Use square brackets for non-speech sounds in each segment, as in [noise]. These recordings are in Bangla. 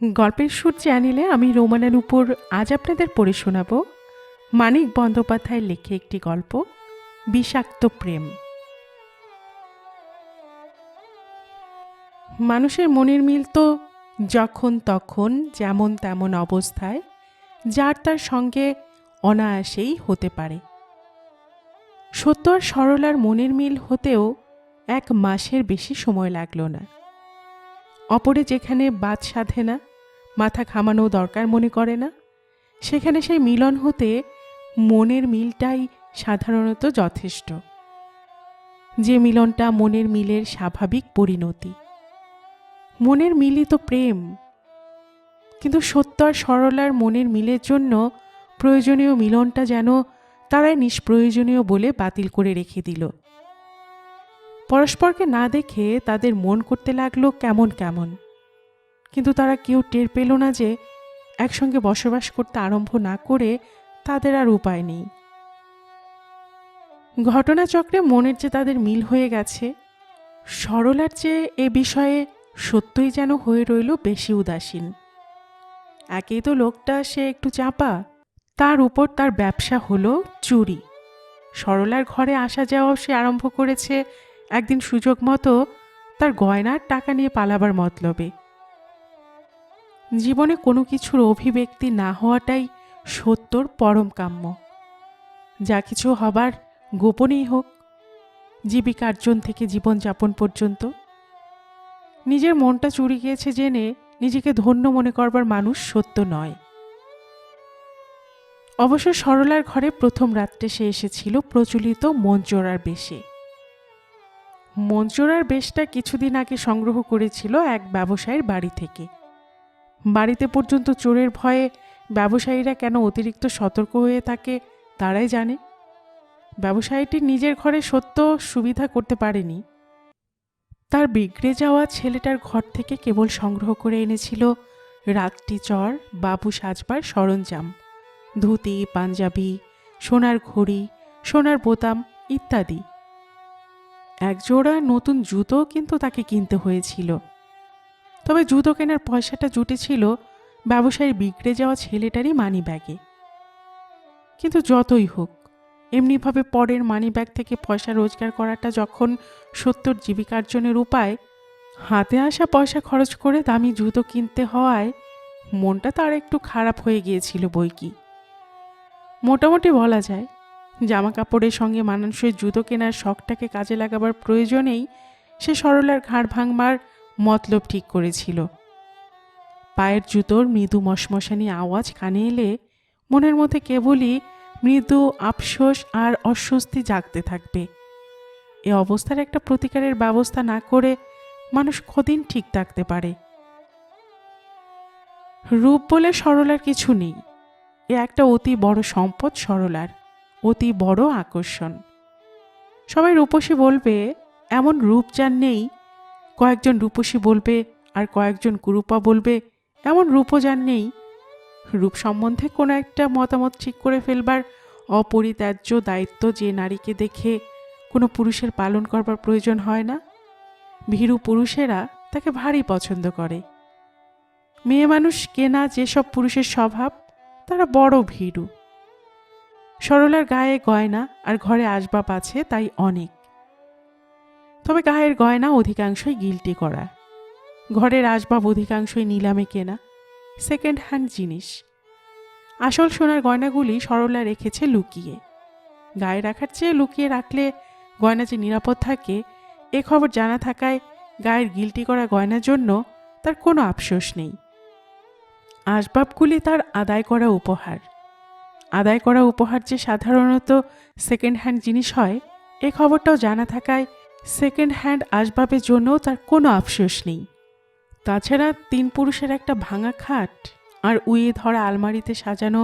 গল্পের সুর চ্যানেলে আমি রোমানের উপর আজ আপনাদের পড়ে শোনাব মানিক বন্দ্যোপাধ্যায়ের লেখে একটি গল্প, বিষাক্ত প্রেম। মানুষের মনের মিল তো যখন তখন যেমন তেমন অবস্থায়, যার তার সঙ্গে অনায়াসেই হতে পারে। সত্য আর সরলার মনের মিল হতেও এক মাসের বেশি সময় লাগল না। অপরে যেখানে বাদ সাধে না, মাথা ঘামানো দরকার মনে করে না, সেখানে সেই মিলন হতে মনের মিলটাই সাধারণত যথেষ্ট। যে মিলনটা মনের মিলের স্বাভাবিক পরিণতি। মনের মিলই তো প্রেম। কিন্তু সত্য আর সরলার মনের মিলের জন্য প্রয়োজনীয় মিলনটা যেন তারাই নিষ্প্রয়োজনীয় বলে বাতিল করে রেখে দিল। পরস্পরকে না দেখে তাদের মন করতে লাগল কেমন কেমন। কিন্তু তারা কেউ টের পেল না যে, একসঙ্গে বসবাস করতে আরম্ভ না করে তাদের আর উপায় নেই। ঘটনাচক্রে মনের যে তাদের মিল হয়ে গেছে, সরলার চেয়ে এ বিষয়ে সত্যই যেন হয়ে রইল বেশি উদাসীন। একেই তো লোকটা সে একটু চাপা, তার উপর তার ব্যবসা হলো চুরি। সরলার ঘরে আসা যাওয়াও সে আরম্ভ করেছে একদিন সুযোগ মতো তার গয়নার টাকা নিয়ে পালাবার মতলবে। জীবনে কোনো কিছুর অভিব্যক্তি না হওয়াটাই সত্যর পরম কাম্য। যা কিছু হবার গোপনেই হোক জীবিকার্জন থেকে জীবনযাপন পর্যন্ত। নিজের মনটা চুরি গিয়েছে জেনে নিজেকে ধন্য মনে করবার মানুষ সত্য নয়। অবশ্য সরলার ঘরে প্রথম রাত্রে সে এসেছিল প্রচলিত মঞ্চরার বেশে। মঞ্চরার বেশটা কিছুদিন আগে সংগ্রহ করেছিল এক ব্যবসায়ীর বাড়ি থেকে। বাড়িতে পর্যন্ত চোরের ভয়ে ব্যবসায়ীরা কেন অতিরিক্ত সতর্ক হয়ে থাকে তারাই জানে। ব্যবসায়ীটি নিজের ঘরে সত্য সুবিধা করতে পারেনি। তার বিগড়ে যাওয়া ছেলেটার ঘর থেকে কেবল সংগ্রহ করে এনেছিল রাত্রি চর, বাবু সাজবার সরঞ্জাম, ধুতি, পাঞ্জাবি, সোনার ঘড়ি, সোনার বোতাম ইত্যাদি। একজোড়া নতুন জুতো কিন্তু তাকে কিনতে হয়েছিল। তবে জুতো কেনার পয়সাটা জুটেছিল ব্যবসায়ীর বিগড়ে যাওয়া ছেলেটারই মানি ব্যাগে কিন্তু যতই হোক, এমনিভাবে পরের মানি ব্যাগ থেকে পয়সা রোজগার করাটা যখন সত্তর জীবিকার্জনের উপায়, হাতে আসা পয়সা খরচ করে দামি জুতো কিনতে হওয়ায় মনটা তার একটু খারাপ হয়ে গিয়েছিল বই কি মোটামুটি বলা যায় জামা কাপড়ের সঙ্গে মানানসই জুতো কেনার শখটাকে কাজে লাগাবার প্রয়োজনেই সে সরলার ঘাড় ভাঙবার মতলব ঠিক করেছিল। পায়ের জুতোর মৃদু মশমশানি আওয়াজ কানে এলে মনের মধ্যে কেবলই মৃদু আফসোস আর অস্বস্তি জাগতে থাকবে। এ অবস্থার একটা প্রতিকারের ব্যবস্থা না করে মানুষ কদিন ঠিক থাকতে পারে। রূপ বলে সরলার কিছু নেই। এ একটা অতি বড় সম্পদ সরলার। অতি বড় আকর্ষণ। সবাই রূপসী বলবে, এমন রূপ যার নেই। কয়েকজন রূপসী বলবে, আর কয়েকজন কুরূপা বলবে, এমন রূপও যার নেই। রূপ সম্বন্ধে কোনো একটা মতামত ঠিক করে ফেলবার অপরিত্যাজ্য দায়িত্ব যে নারীকে দেখে কোনো পুরুষের পালন করবার প্রয়োজন হয় না। ভীরু পুরুষেরা তাকে ভারী পছন্দ করে। মেয়ে মানুষ কেনা যেসব পুরুষের স্বভাব, তারা বড় ভীরু। সরলার গায়ে গয়না আর ঘরে আসবাব আছে, তাই অনেক। তবে গায়ের গয়না অধিকাংশই গিলটি করা। ঘরের আসবাব অধিকাংশই নিলামে কেনা সেকেন্ড হ্যান্ড জিনিস। আসল সোনার গয়নাগুলি সরলা রেখেছে লুকিয়ে। গায়ে রাখার চেয়ে লুকিয়ে রাখলে গয়না যে নিরাপদ থাকে, এ খবর জানা থাকায় গায়ের গিলটি করা গয়নার জন্য তার কোনো আফসোস নেই। আসবাবগুলি তার আদায় করা উপহার। আদায় করা উপহার যে সাধারণত সেকেন্ড হ্যান্ড জিনিস হয়, এ খবরটাও জানা থাকায় সেকেন্ড হ্যান্ড আসবাবের জন্যও তার কোনো আফসোস নেই। তাছাড়া তিন পুরুষের একটা ভাঙা খাট আর উইয়ে ধরা আলমারিতে সাজানো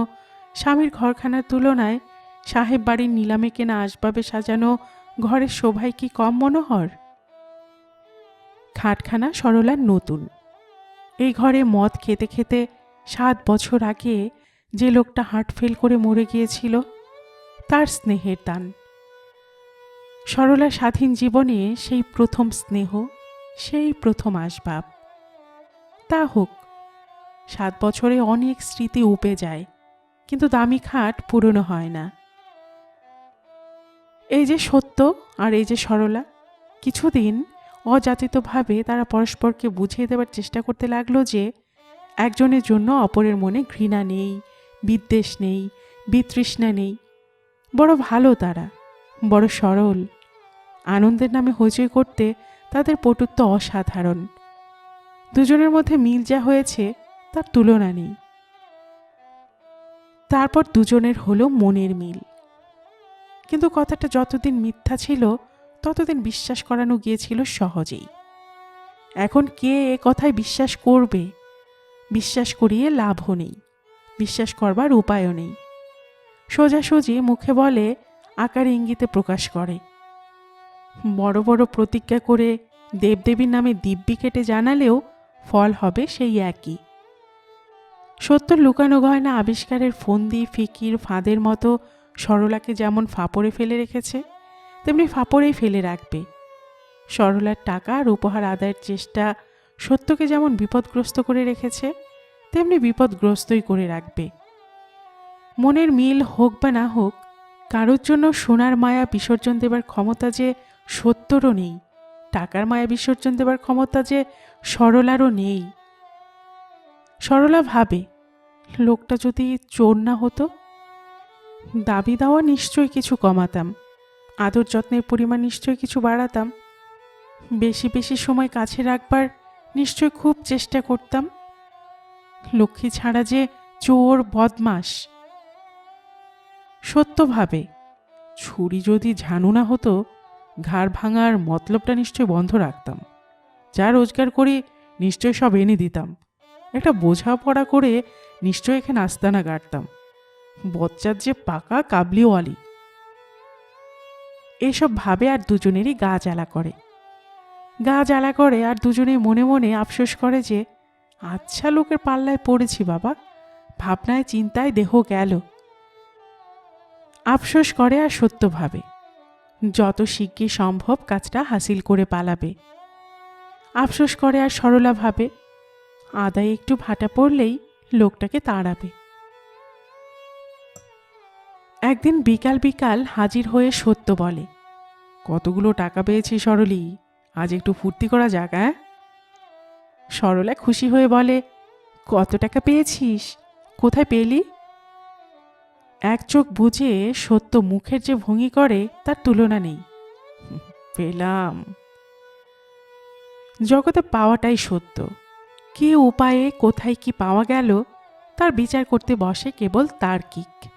স্বামীর ঘরখানার তুলনায় সাহেব বাড়ির নিলামে কেনা আসবাবে সাজানো ঘরের শোভায় কি কম মনোহর? খাটখানা সরলার নতুন। এই ঘরে মদ খেতে খেতে সাত বছর আগে যে লোকটা হার্ট ফেল করে মরে গিয়েছিল, তার স্নেহের দান। সরলা স্বাধীন জীবনে সেই প্রথম স্নেহ, সেই প্রথম আসবাব। তা হোক, সাত বছরে অনেক স্মৃতি উপে যায়, কিন্তু দামি খাট পুরনো হয় না। এই যে সত্য আর এই যে সরলা, কিছুদিন অযাচিতভাবে তারা পরস্পরকে বুঝিয়ে দেওয়ার চেষ্টা করতে লাগল যে, একজনের জন্য অপরের মনে ঘৃণা নেই বিদ্বেষ নেই, বিতৃষ্ণা নেই। বড় ভালো তারা, বড় সরল। আনন্দের নামে হইচই করতে তাদের পটুত্ব অসাধারণ। দুজনের মধ্যে মিল যা হয়েছে, তার তুলনা নেই। তারপর দুজনের হলো মনের মিল। কিন্তু কথাটা যতদিন মিথ্যা ছিল, ততদিন বিশ্বাস করানো গিয়েছিল সহজেই। এখন কে এ কথায় বিশ্বাস করবে? বিশ্বাস করিয়ে লাভও নেই। বিশ্বাস করবার উপায়ও নেই। সোজাসুজি মুখে বলে, আকার ইঙ্গিতে প্রকাশ করে। বড় বড় প্রতিজ্ঞা করে দেবদেবীর নামে দিব্যি কেটে জানালেও ফল হবে সেই একই। সত্য লুকানো গয়না আবিষ্কারের ফন্দি, ফিকির, ফাঁদের মতো সরলাকে যেমন ফাপড়ে ফেলে রেখেছে, তেমনি ফাপড়েই ফেলে রাখবে। সরলার টাকা আর উপহার আদায়ের চেষ্টা সত্যকে যেমন বিপদগ্রস্ত করে রেখেছে তেমনি বিপদগ্রস্তই করে রাখবে। মনের মিল হোক বা না হোক, কারোর জন্য সোনার মায়া বিসর্জন দেবার ক্ষমতা যে সত্যরও নেই, টাকার মায়া বিসর্জন দেবার ক্ষমতা যে সরলারও নেই। সরলা ভাবে, লোকটা যদি চোর না হতো, দাবি দেওয়া নিশ্চয়ই কিছু কমাতাম, আদর যত্নের পরিমাণ নিশ্চয়ই কিছু বাড়াতাম, বেশি বেশি সময় কাছে রাখবার নিশ্চয় খুব চেষ্টা করতাম। লক্ষ্মী ছাড়া যে চোর বদমাস সত্যভাবে, ছুরি যদি ঝানু না হতো, ঘাড় ভাঙার মতলবটা নিশ্চয় বন্ধ রাখতাম। যা রোজগার করি নিশ্চয় সব এনে দিতাম। একটা বোঝাপড়া করে নিশ্চয় এখানে আস্তানা গাড়তাম বচ্চার যে পাকা কাবলিওয়ালি। এসব ভাবে আর দুজনেরই গা জ্বালা করে। গা জ্বালা করে আর দুজনেই মনে মনে আফসোস করে যে আচ্ছা লোকের পাল্লায় পড়েছি বাবা। ভাবনায়, চিন্তায় দেহ গেল। আফসোস করে আর সত্য ভাবে যত শিগগির সম্ভব কাজটা হাসিল করে পালাবে। আফসোস করে আর সরলা ভাবে। আদায় একটু ভাটা পড়লেই লোকটাকে তাড়াবে। একদিন বিকাল বিকাল হাজির হয়ে সত্য বলে, কতগুলো টাকা পেয়েছি সরলি? আজ একটু ফুর্তি করা যাক হ্যাঁ সরলা খুশি হয়ে বলে, কত টাকা পেয়েছিস? কোথায় পেলি? এক চোখ বুঝে সত্য মুখের যে ভঙ্গি করে, তার তুলনা নেই। [laughs] পেলাম। জগতে পাওয়াটাই সত্য। কি উপায়ে, কোথায় কি পাওয়া গেল, তার বিচার করতে বসে কেবল তার্কিক।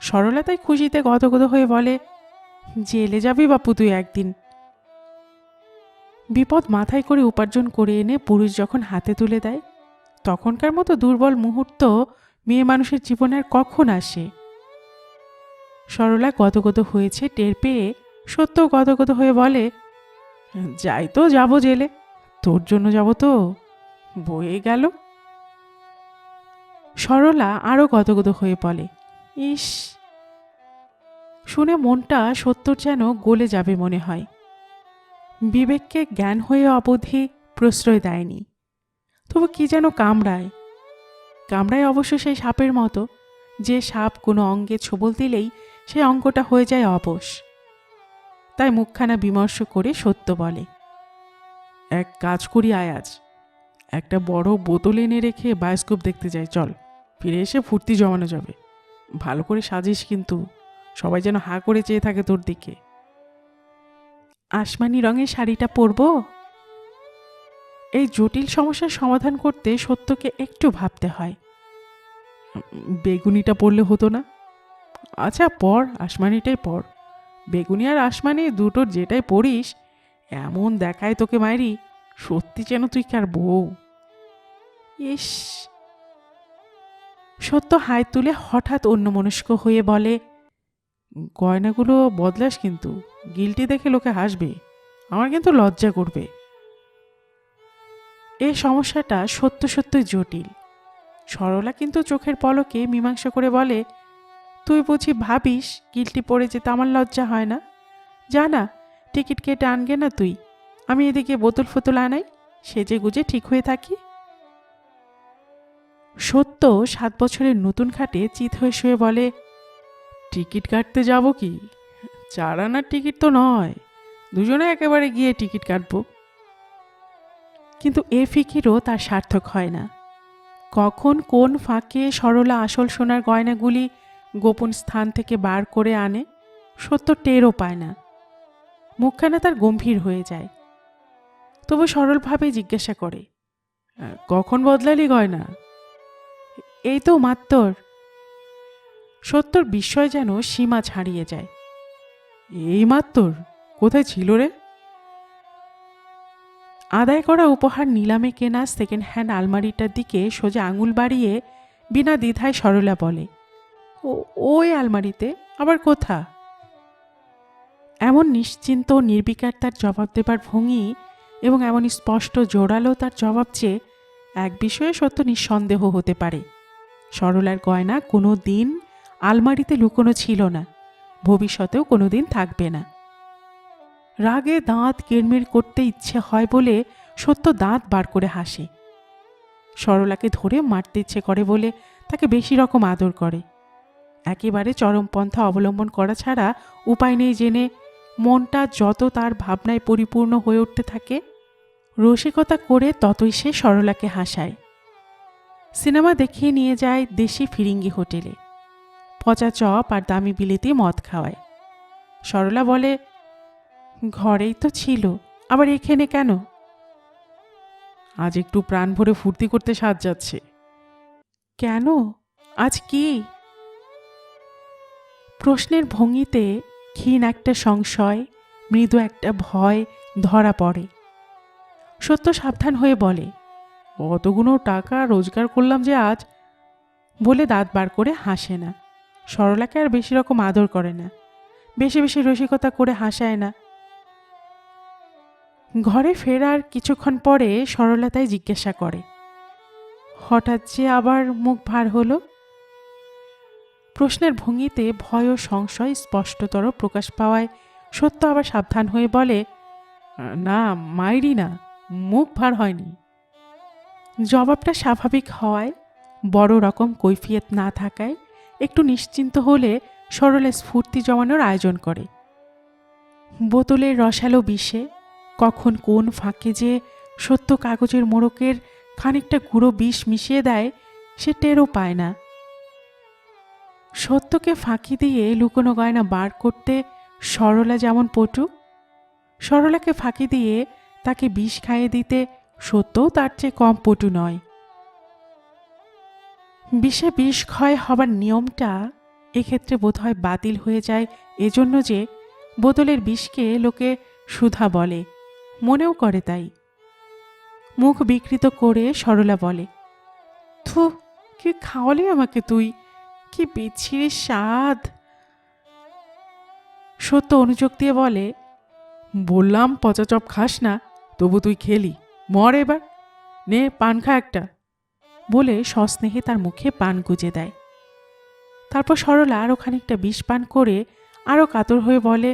সরলা তাই খুশিতে গদগদ হয়ে বলে, জেলে যাবি বাপু তুই একদিন বিপদ মাথায় করে উপার্জন করে এনে পুরুষ যখন হাতে তুলে দেয়, তখনকার মতো দুর্বল মুহূর্ত মেয়ে মানুষের জীবনের কখন আসে? সরলা গদগদ হয়েছে টের পেয়ে সত্য গদগদ হয়ে বলে, যাই তো, যাব জেলে। তোর জন্য যাব তো। বয়ে গেল? সরলা আরও গদগদ হয়ে বলে, ইস। শুনে মনটা সত্যর যেন গলে যাবে মনে হয়। বিবেককে জ্ঞান হয়ে অবধি প্রশ্রয় দেয়নি। তবু কি যেন কামড়ায়। কামড়ায় অবশ্য সেই সাপের মতো, যে সাপ কোনো অঙ্গে ছোবল দিলেই সেই অঙ্গটা হয়ে যায় অবশ। তাই মুখখানা বিমর্ষ করে সত্য বলে, এক কাজ করি আয়াজ। একটা বড় বোতল এনে রেখে বায়োস্কোপ দেখতে যাই, চল। ফিরে এসে ফুর্তি জমানো যাবে। ভালো করে সাজিস কিন্তু, সবাই যেন হাঁ করে চেয়ে থাকে তোর দিকে। আসমানি রঙের শাড়িটা পরবো? এই জটিল সমস্যার সমাধান করতে সত্যকে একটু ভাবতে হয়। বেগুনিটা পড়লে হতো না? আচ্ছা পর, আসমানিটাই পর। বেগুনি আর আসমানি দুটোর যেটাই পড়িস এমন দেখায় তোকে মায়েরি সত্যি যেন তুই কার বউ। ইস! সত্য হাই তুলে হঠাৎ অন্যমনস্ক হয়ে বলে গয়নাগুলো বদলাস কিন্তু। গিলটি দেখে লোকে হাসবে। আমার কিন্তু লজ্জা করবে। এই সমস্যাটা সত্য সত্যই জটিল। সরলা কিন্তু চোখের পলকে মীমাংসা করে বলে, তুই বুঝি ভাবিস গিলটি পড়ে যেতে আমার লজ্জা হয় না? জানা টিকিট কেটে আনগে না তুই। আমি এদিকে বোতল ফোতল আনাই, সেজে গুজে ঠিক হয়ে থাকি। সত্য সাত বছরের নতুন খাটে চিত হয়ে শুয়ে বলে টিকিট কাটতে যাব কি? চার আনার টিকিট তো নয়। দুজনে একেবারে গিয়ে টিকিট কাটব। কিন্তু এ ফিকিরও তার সার্থক হয় না। কখন কোন ফাঁকে সরলা আসল সোনার গয়নাগুলি গোপন স্থান থেকে বার করে আনে, সত্য টেরও পায় না। মুখখানা তার গম্ভীর হয়ে যায়। তবু সরলভাবে জিজ্ঞাসা করে কখন বদলালি গয়না? এই তো, মাত্তর। সত্যর বিস্ময় যেন সীমা ছাড়িয়ে যায়। এই মাত্তর, কোথায় ছিল রে? আদায় করা উপহার নিলামে কেনা সেকেন্ড হ্যান্ড আলমারিটার দিকে সোজা আঙুল বাড়িয়ে বিনা দ্বিধায় সরলা বলে, ও, ওই আলমারিতে? আবার কোথা? এমন নিশ্চিন্ত নির্বিকার তার জবাব দেবার ভঙ্গি এবং এমন স্পষ্ট জোরালো তার জবাব চেয়ে এক বিষয়ে সত্য নিঃসন্দেহ হতে পারে। সরলার গয়না কোনো দিন আলমারিতে লুকোনো ছিল না। ভবিষ্যতেও কোনো দিন থাকবে না। রাগে দাঁত কেরমের করতে ইচ্ছে হয় বলে সত্য দাঁত বার করে হাসে। সরলাকে ধরে মারতে ইচ্ছে করে বলে তাকে বেশি রকম আদর করে। একেবারে চরমপন্থা অবলম্বন করা ছাড়া উপায় নেই জেনে মনটা যত তার ভাবনায় পরিপূর্ণ হয়ে উঠতে থাকে, রসিকতা করে ততই সে সরলাকে হাসায়। সিনেমা দেখিয়ে নিয়ে যায় দেশি ফিরিঙ্গি হোটেলে। পচা চপ আর দামি বিলেতি মদ খাওয়ায়। সরলা বলে, ঘরেই তো ছিল, আবার এখানে কেন? আজ একটু প্রাণ ভরে ফুর্তি করতে সাজ যাচ্ছে। কেন? আজ কি? প্রশ্নের ভঙ্গিতে ক্ষীণ একটা সংশয়, মৃদু একটা ভয় ধরা পড়ে। সত্য সাবধান হয়ে বলে অতগুলো টাকা রোজগার করলাম যে আজ? বলে দাঁত বার করে হাসে না। সরলাকে আর বেশি রকম আদর করে না। বেশি বেশি রসিকতা করে হাসায় না। ঘরে ফেরার কিছুক্ষণ পরে সরলা তাই জিজ্ঞাসা করে, হঠাৎ যে আবার মুখ ভার হলো? প্রশ্নের ভঙ্গিতে ভয় ও সংশয় স্পষ্টতর প্রকাশ পাওয়ায় সত্য আবার সাবধান হয়ে বলে, না, মাইরি না, মুখ ভার হয়নি। জবাবটা স্বাভাবিক হওয়ায় বড় রকম কৈফিয়ত না থাকায় একটু নিশ্চিন্ত হলে সরলে স্ফূর্তি জমানোর আয়োজন করে। বোতলের রসালো বিষে কখন কোন ফাঁকে যে সত্য কাগজের মোড়কের খানিকটা গুঁড়ো বিষ মিশিয়ে দেয়, সে টেরও পায় না। সত্যকে ফাঁকি দিয়ে লুকোনো গয়না বার করতে সরলা যেমন পটু, সরলাকে ফাঁকি দিয়ে তাকে বিষ খাইয়ে দিতে সত্যও তার চেয়ে কম পটু নয়। বিষে বিষ ক্ষয় হবার নিয়মটা এক্ষেত্রে বোধহয় বাতিল হয়ে যায় এজন্য যে বোতলের বিষকে লোকে সুধা বলে, মনেও করে তাই। মুখ বিকৃত করে সরলা বলে, থু, কি খাওয়ালি আমাকে তুই? কি বিচ্ছিরি স্বাদ! সত্য অনুযোগ দিয়ে বলে, বললাম পচা চপ খাস না, তবু তুই খেলি, মর এবার। নে, পান খা একটা। বলে সস্নেহে তার মুখে পান গুজে দেয়। তারপর সরলা আরও খানিকটা বিষ পান করে আরও কাতর হয়ে বলে,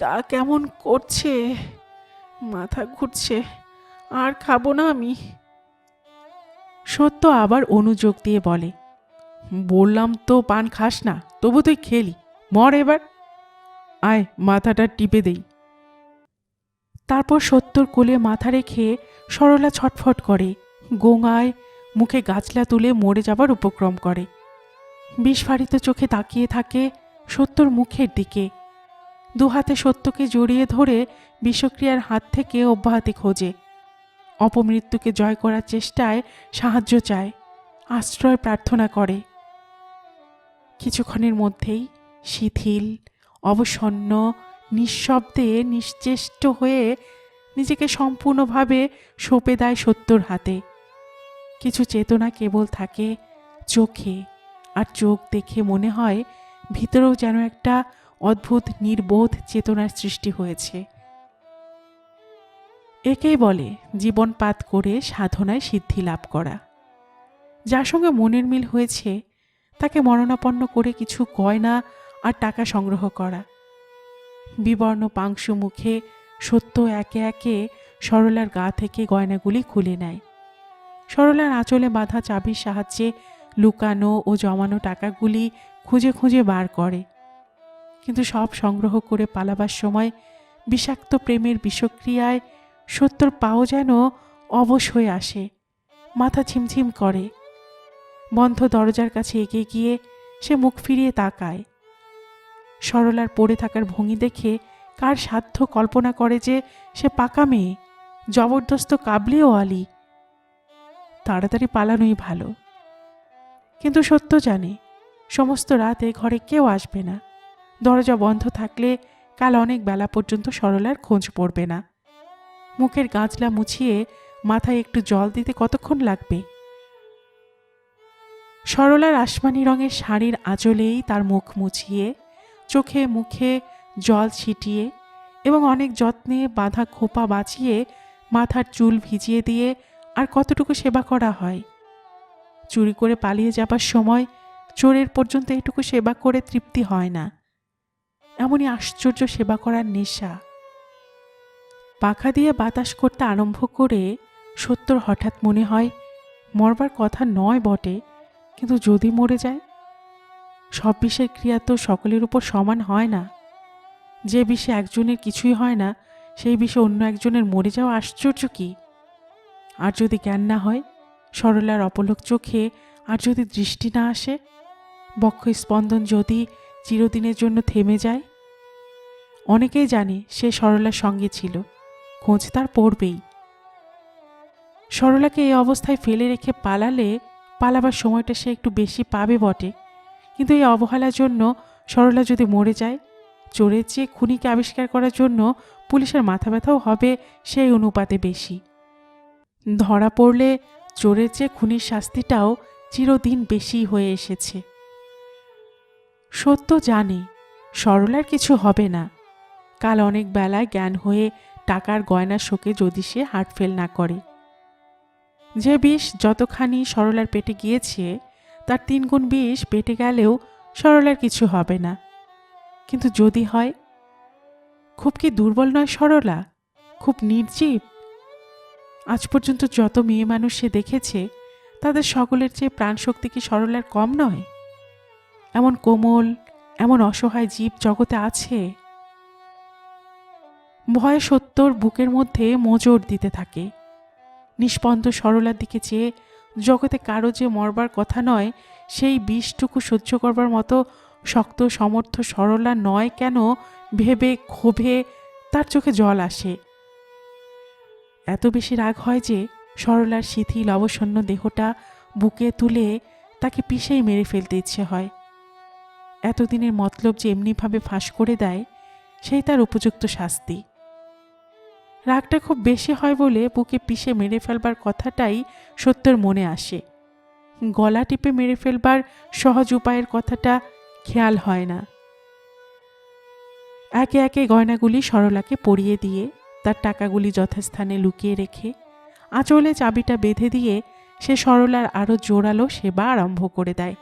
গা কেমন করছে, মাথা ঘুরছে, আর খাব না আমি। সত্য আবার অনুযোগ দিয়ে বলে, বললাম তো পান খাস না, তবু তুই খেলি, মর এবার। আয়, মাথাটা টিপে দেই। তারপর সত্যর কোলে মাথা রেখে সরলা ছটফট করে গোঙায় মুখে গাছলা তুলে মরে যাবার উপক্রম করে। বিস্ফারিত চোখে তাকিয়ে থাকে সত্যর মুখের দিকে। দুহাতে সত্যকে জড়িয়ে ধরে বিষক্রিয়ার হাত থেকে অব্যাহতি খোঁজে। অপমৃত্যুকে জয় করার চেষ্টায় সাহায্য চায়, আশ্রয় প্রার্থনা করে। কিছুক্ষণের মধ্যেই শিথিল, অবসন্ন, নিঃশব্দে নিশ্চেষ্ট হয়ে নিজেকে সম্পূর্ণভাবে সঁপে দেয় সত্যর হাতে। কিছু চেতনা কেবল থাকে চোখে আর চোখ দেখে মনে হয় ভিতরেও যেন একটা অদ্ভুত নির্বোধ চেতনার সৃষ্টি হয়েছে। একেই বলে জীবনপাত করে সাধনায় সিদ্ধি লাভ করা। যার সঙ্গে মনের মিল হয়েছে, তাকে মরণাপন্ন করে কিছু গয়না আর টাকা সংগ্রহ করা। বিবর্ণ পাংশু মুখে সত্য একে একে সরলার গা থেকে গয়নাগুলি খুলে নেয়। সরলার আঁচলে বাঁধা চাবির সাহায্যে লুকানো ও জমানো টাকাগুলি খুঁজে খুঁজে বার করে। কিন্তু সব সংগ্রহ করে পালাবার সময় বিষাক্ত প্রেমের বিষক্রিয়ায় সত্যর পাও যেন অবশ হয়ে আসে, মাথা ঝিমঝিম করে। বন্ধ দরজার কাছে এগিয়ে গিয়ে সে মুখ ফিরিয়ে তাকায়। সরলার পড়ে থাকার ভঙ্গি দেখে কার সাধ্য কল্পনা করে যে সে পাকা মেয়ে, জবরদস্ত কাবলিও আলি তাড়াতাড়ি পালানোই ভালো। কিন্তু সত্য জানে, সমস্ত রাতে ঘরে কেউ আসবে না। দরজা বন্ধ থাকলে কাল অনেক বেলা পর্যন্ত সরলার খোঁজ পড়বে না। মুখের গাছলা মুছিয়ে মাথায় একটু জল দিতে কতক্ষণ লাগবে? সরলার আসমানি রঙের শাড়ির আঁচলেই তার মুখ মুছিয়ে, চোখে মুখে জল ছিটিয়ে এবং অনেক যত্নে বাঁধা খোপা বাঁচিয়ে মাথার চুল ভিজিয়ে দিয়ে আর কতটুকু সেবা করা হয়। চুরি করে পালিয়ে যাবার সময় চোরের পর্যন্ত এটুকু সেবা করে তৃপ্তি হয় না। এমনই আশ্চর্য সেবা করার নেশা। পাখা দিয়ে বাতাস করতে আরম্ভ করে সত্যর হঠাৎ মনে হয় মরবার কথা নয় বটে, কিন্তু যদি মরে যায়, সব বিষের ক্রিয়া তো সকলের উপর সমান হয় না। যে বিষে একজনের কিছুই হয় না, সেই বিষে অন্য একজনের মরে যাওয়া আশ্চর্য কি? আর যদি জ্ঞান না হয় সরলার অপলক চোখে আর যদি দৃষ্টি না আসে, বক্ষ স্পন্দন যদি চিরদিনের জন্য থেমে যায়? অনেকেই জানে সে সরলার সঙ্গে ছিল, খোঁজ তার পড়বেই। সরলাকে এই অবস্থায় ফেলে রেখে পালালে, পালাবার সময়টা সে একটু বেশি পাবে বটে। কিন্তু এই অবহেলার জন্য সরলা যদি মরে যায়, চোরের চেয়ে খুনিকে আবিষ্কার করার জন্য পুলিশের মাথা ব্যথাও হবে সেই অনুপাতে বেশি। ধরা পড়লে চোরের যে খুনির শাস্তিটাও চিরদিন বেশি হয়ে এসেছে। সত্য জানে, সরলার কিছু হবে না। কাল অনেক বেলায় জ্ঞান হয়ে টাকার গয়না শোকে যদি সে হার্টফেল না করে। যে বিষ যতখানি সরলার পেটে গিয়েছে, তার তিনগুণ বিষ পেটে গেলেও সরলার কিছু হবে না। কিন্তু যদি হয়, খুব কি দুর্বল নয় সরলা? খুব নির্জীব? আজ পর্যন্ত যত মেয়ে মানুষ সে দেখেছে, তাদের সকলের চেয়ে প্রাণশক্তি কি সরলার কম নয়? এমন কোমল, এমন অসহায় জীব জগতে আছে। ভয়ে সত্যর বুকের মধ্যে মোজর দিতে থাকে। নিষ্পন্দ সরলার দিকে চেয়ে জগতে কারও যে মরবার কথা নয়, সেই বিষটুকু সহ্য করবার মতো শক্ত, সমর্থ সরলা নয় কেন? ভেবে ক্ষোভে তার চোখে জল আসে। এত বেশি রাগ হয় যে সরলার শিথিল, অবসন্ন দেহটা বুকে তুলে তাকে পিষেই মেরে ফেলতে ইচ্ছে হয়। এতদিনের মতলব যে এমনিভাবে ফাঁস করে দেয়, সেই তার উপযুক্ত শাস্তি। রাগটা খুব বেশি হয় বলে বুকে পিষে মেরে ফেলবার কথাটাই সত্যর মনে আসে। গলা টিপে মেরে ফেলবার সহজ উপায়ের কথাটা খেয়াল হয় না। একে একে গয়নাগুলি সরলাকে পরিয়ে দিয়ে তার টাকাগুলি যথাস্থানে লুকিয়ে রেখে আঁচলে চাবিটা বেঁধে দিয়ে সে সরলার আরও জোরালো সেবা আরম্ভ করে দেয়।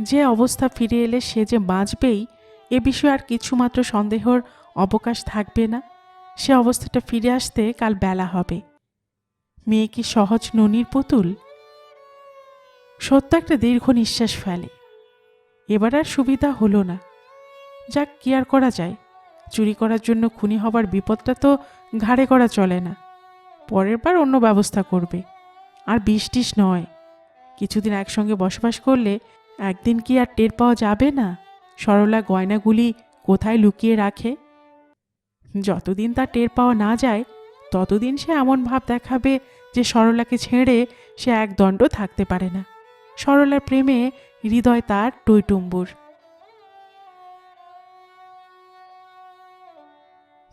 যে অবস্থা ফিরে এলে সে যে বাঁচবেই, এ বিষয়ে আর কিছুমাত্র সন্দেহর অবকাশ থাকবে না। সে অবস্থাটা ফিরে আসতে কাল বেলা হবে। মেয়ে কি সহজ ননির পুতুল? সত্য একটা দীর্ঘ নিঃশ্বাস ফেলে। এবার আর সুবিধা হলো না। যাক, কি আর করা যায়? চুরি করার জন্য খুনি হবার বিপদটা তো ঘাড়ে করা চলে না। পরের বার অন্য ব্যবস্থা করবে। আর বিষ নয়। কিছুদিন একসঙ্গে বসবাস করলে একদিন কি আর টের পাওয়া যাবে না? সরলা গয়নাগুলি কোথায় লুকিয়ে রাখে? যতদিন তার টের পাওয়া না যায়, ততদিন সে এমন ভাব দেখাবে যে সরলাকে ছেড়ে সে এক দণ্ড থাকতে পারে না। সরলার প্রেমে হৃদয় তার টইটুম্বুর।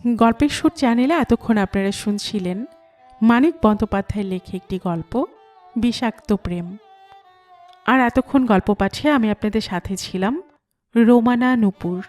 গল্পের সুর চ্যানেলে এতক্ষণ আপনারা শুনছিলেন মানিক বন্দ্যোপাধ্যায় লেখে একটি গল্প, বিষাক্ত প্রেম। আর এতক্ষণ গল্প পাঠিয়ে আমি আপনাদের সাথে ছিলাম, রোমানা নুপুর।